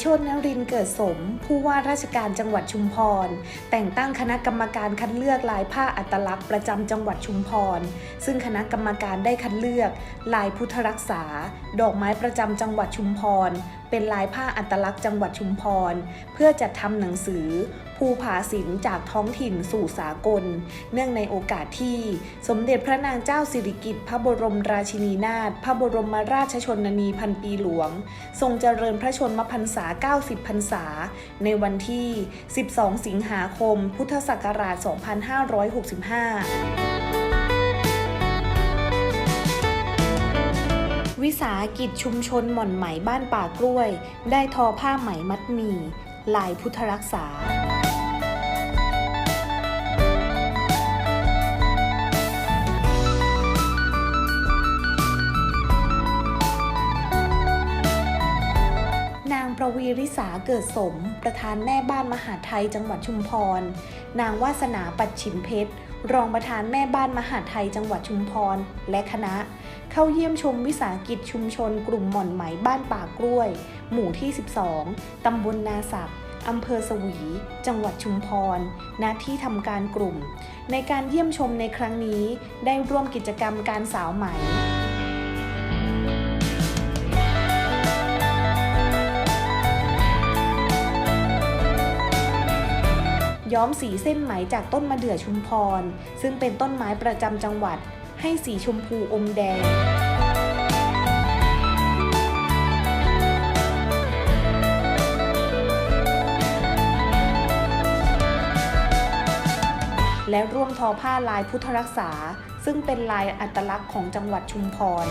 โชตนรินเกิดสม ผู้ว่าราชการจังหวัดชุมพร แต่งตั้งคณะกรรมการคัดเลือกลายผ้าอัตลักษณ์ประจำจังหวัดชุมพร ซึ่งคณะกรรมการได้คัดเลือก ลายพุทธรักษา ดอกไม้ประจำจังหวัดชุมพร เป็นลายผ้าอัตลักษณ์จังหวัดชุมพร เพื่อจัดทำหนังสือ ภูผาศิลป์จากท้องถิ่นสู่สากล เนื่องในโอกาสที่ สมเด็จพระนางเจ้าสิริกิติ์พระบรมราชินีนาถพระบรมราชชนนีพันปีหลวง ทรงเจริญพระชนมพรรษา 90 พรรษา ในวันที่ 12 สิงหาคม พุทธศักราช 2565 สาหกิจชุมชนหม่อนไหมบ้านป่ากล้วย ได้ทอผ้าไหมมัดหมี่ลายพุทธรักษา วีริษาเกิดสม ประธานแม่บ้านมหาไทยจังหวัดชุมพร นางวาสนาปัดฉิมเพชร รองประธานแม่บ้านมหาไทยจังหวัดชุมพร และคณะ เข้าเยี่ยมชมวิสาหกิจชุมชนกลุ่มหม่อนไหมบ้านป่ากล้วย หมู่ที่ 12 ตำบลนาศักอำเภอสวี จังหวัดชุมพร ณ ที่ทำการกลุ่ม ในการเยี่ยมชมในครั้งนี้ได้ร่วมกิจกรรมการสาวไหม ย้อมสีเส้นไหมจากต้นมะเดื่อชุมพร ซึ่งเป็นต้นไม้ประจำจังหวัด ให้สีชมพูอมแดงและร่วมทอผ้าลายพุทธรักษา ซึ่งเป็นลายอัตลักษณ์ของจังหวัดชุมพร